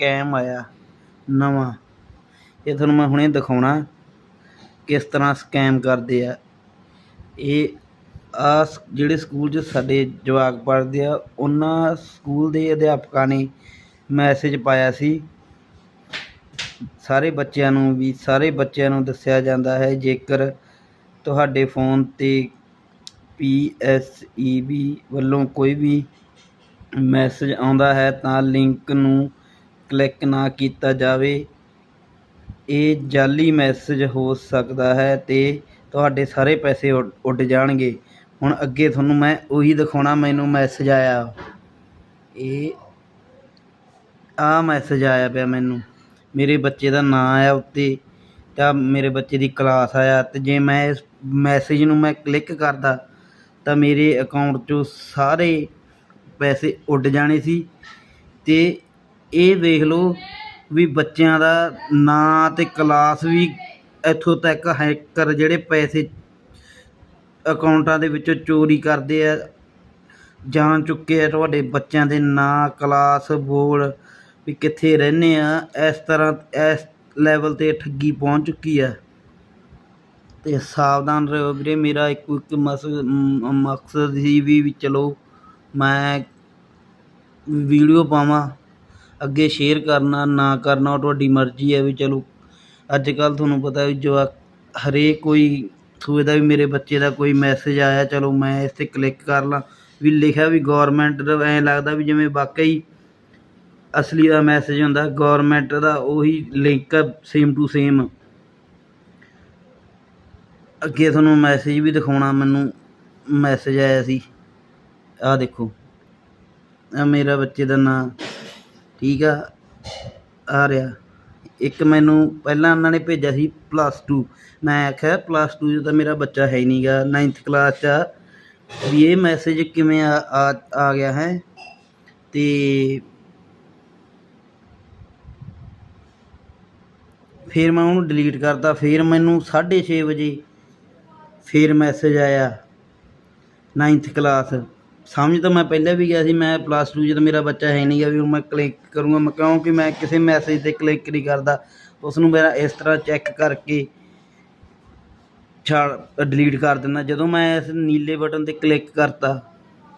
Scam ਆਇਆ ਨਵਾਂ। ਇਹ ਤੁਹਾਨੂੰ ਮੈਂ ਹੁਣੇ ਦਿਖਾਉਣਾ ਕਿਸ ਤਰ੍ਹਾਂ ਸਕੈਮ ਕਰਦੇ ਆ। ਇਹ ਆ ਜਿਹੜੇ ਸਕੂਲ 'ਚ ਸਾਡੇ ਜਵਾਕ ਪੜ੍ਹਦੇ ਆ, ਉਹਨਾਂ ਸਕੂਲ ਦੇ ਅਧਿਆਪਕਾਂ ਨੇ ਮੈਸੇਜ ਪਾਇਆ ਸੀ। ਸਾਰੇ ਬੱਚਿਆਂ ਨੂੰ ਵੀ, ਸਾਰੇ ਬੱਚਿਆਂ ਨੂੰ ਦੱਸਿਆ ਜਾਂਦਾ ਹੈ, ਜੇਕਰ ਤੁਹਾਡੇ ਫੋਨ 'ਤੇ ਪੀ ਐਸ ਈ ਬੀ ਵੱਲੋਂ ਕੋਈ ਵੀ ਮੈਸੇਜ ਆਉਂਦਾ ਹੈ, ਤਾਂ ਲਿੰਕ ਨੂੰ ਕਲਿੱਕ ਨਾ ਕੀਤਾ ਜਾਵੇ, ਇਹ ਜਾਲੀ ਮੈਸੇਜ ਹੋ ਸਕਦਾ ਹੈ ਅਤੇ ਤੁਹਾਡੇ ਸਾਰੇ ਪੈਸੇ ਉੱਡ ਉੱਡ ਜਾਣਗੇ। ਹੁਣ ਅੱਗੇ ਤੁਹਾਨੂੰ ਮੈਂ ਉਹੀ ਦਿਖਾਉਣਾ, ਮੈਨੂੰ ਮੈਸੇਜ ਆਇਆ। ਇਹ ਆ ਮੈਸੇਜ ਆਇਆ ਪਿਆ ਮੈਨੂੰ। ਮੇਰੇ ਬੱਚੇ ਦਾ ਨਾਂ ਆਇਆ ਉੱਤੇ, ਤਾਂ ਮੇਰੇ ਬੱਚੇ ਦੀ ਕਲਾਸ ਆਇਆ ਤੇ ਜੇ ਮੈਂ ਇਸ ਮੈਸੇਜ ਨੂੰ ਮੈਂ ਕਲਿੱਕ ਕਰਦਾ, ਤਾਂ ਮੇਰੇ ਅਕਾਊਂਟ 'ਚੋਂ ਸਾਰੇ ਪੈਸੇ ਉੱਡ ਜਾਣੇ ਸੀ ਤੇ ਇਹ ਦੇਖ ਲਓ ਵੀ ਬੱਚਿਆਂ ਦਾ ਨਾਂ ਅਤੇ ਕਲਾਸ ਵੀ ਇੱਥੋਂ ਤੱਕ ਹੈਕਰ ਜਿਹੜੇ ਪੈਸੇ ਅਕਾਊਂਟਾਂ ਦੇ ਵਿੱਚੋਂ ਚੋਰੀ ਕਰਦੇ ਆ, ਜਾਣ ਚੁੱਕੇ ਆ ਤੁਹਾਡੇ ਬੱਚਿਆਂ ਦੇ ਨਾਂ ਕਲਾਸ ਬੋਲ ਵੀ ਕਿੱਥੇ ਰਹਿੰਦੇ ਆ, ਇਸ ਤਰ੍ਹਾਂ ਇਸ ਲੈਵਲ 'ਤੇ ਠੱਗੀ ਪਹੁੰਚ ਚੁੱਕੀ ਆ। ਤੇ ਸਾਵਧਾਨ ਰਹੋ ਵੀਰੇ, ਮੇਰਾ ਇੱਕੋ ਇੱਕ ਮਸ ਮਕਸਦ ਸੀ ਵੀ ਚਲੋ ਮੈਂ ਵੀਡੀਓ ਪਾਵਾਂ। ਅੱਗੇ ਸ਼ੇਅਰ ਕਰਨਾ, ਨਾ ਕਰਨਾ, ਉਹ ਤੁਹਾਡੀ ਮਰਜ਼ੀ ਹੈ ਵੀ ਚਲੋ। ਅੱਜ ਕੱਲ੍ਹ ਤੁਹਾਨੂੰ ਪਤਾ ਵੀ ਜੋ ਹਰੇਕ ਕੋਈ ਸੋਚਦਾ ਵੀ ਮੇਰੇ ਬੱਚੇ ਦਾ ਕੋਈ ਮੈਸੇਜ ਆਇਆ, ਚਲੋ ਮੈਂ ਇਸ 'ਤੇ ਕਲਿੱਕ ਕਰ ਲਾਂ। ਵੀ ਲਿਖਿਆ ਵੀ ਗੌਰਮੈਂਟ ਦਾ, ਐਂ ਲੱਗਦਾ ਵੀ ਜਿਵੇਂ ਵਾਕਈ ਅਸਲੀ ਦਾ ਮੈਸੇਜ ਹੁੰਦਾ ਗੌਰਮੈਂਟ ਦਾ ਉਹੀ ਲਿੰਕ ਸੇਮ ਟੂ ਸੇਮ ਅੱਗੇ ਤੁਹਾਨੂੰ ਮੈਸੇਜ ਵੀ ਦਿਖਾਉਣਾ, ਮੈਨੂੰ ਮੈਸੇਜ ਆਇਆ ਸੀ। ਆਹ ਦੇਖੋ ਆ ਮੇਰਾ ਬੱਚੇ ਦਾ ਨਾਂ। ਠੀਕ ਆ ਆ ਰਿਹਾ। ਇੱਕ ਮੈਨੂੰ ਪਹਿਲਾਂ ਉਹਨਾਂ ਨੇ ਭੇਜਿਆ ਸੀ ਪਲੱਸ 2 ਮੈਂ ਆਖਿਆ ਪਲੱਸ 2 'ਚ ਤਾਂ ਮੇਰਾ ਬੱਚਾ ਹੈ ਨਹੀਂਗਾ 9th ਕਲਾਸ 'ਚ ਆ। ਵੀ ਇਹ ਮੈਸੇਜ ਕਿਵੇਂ ਆ ਆ ਗਿਆ ਹੈ? ਤੇ ਫਿਰ ਮੈਂ ਉਹਨੂੰ ਡਿਲੀਟ ਕਰਤਾ। ਫਿਰ ਮੈਨੂੰ 6:30 ਵਜੇ ਫਿਰ ਮੈਸੇਜ ਆਇਆ 9th ਕਲਾਸ ਸਮਝ ਤਾਂ ਮੈਂ ਪਹਿਲਾਂ ਵੀ ਗਿਆ ਸੀ, ਮੈਂ ਪਲੱਸ 2 ਜਦੋਂ ਮੇਰਾ ਬੱਚਾ ਹੈ ਨਹੀਂ ਨਹੀਂਗਾ ਵੀ ਹੁਣ ਮੈਂ ਕਲਿੱਕ ਕਰੂੰਗਾ, ਮੈਂ ਕਿਉਂਕਿ ਮੈਂ ਕਿਸੇ ਮੈਸੇਜ ਤੇ ਕਲਿੱਕ ਨਹੀਂ ਕਰਦਾ। ਉਸ ਨੂੰ ਮੇਰਾ ਇਸ ਤਰ੍ਹਾਂ ਚੈੱਕ ਕਰਕੇ ਛਾੜ ਡਿਲੀਟ ਕਰ ਦਿੰਦਾ। ਜਦੋਂ ਮੈਂ ਇਸ ਨੀਲੇ ਬਟਨ ਤੇ ਕਲਿੱਕ ਕਰਤਾ,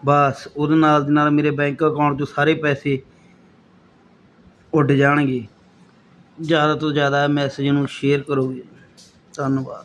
ਬਸ ਉਹਦੇ ਨਾਲ ਦੀ ਨਾਲ ਮੇਰੇ ਬੈਂਕ ਅਕਾਊਂਟ 'ਚੋਂ ਸਾਰੇ ਪੈਸੇ ਉੱਡ ਜਾਣਗੇ। ਜ਼ਿਆਦਾ ਤੋਂ ਜ਼ਿਆਦਾ ਮੈਸੇਜ ਨੂੰ ਸ਼ੇਅਰ ਕਰੋਗੇ। ਧੰਨਵਾਦ।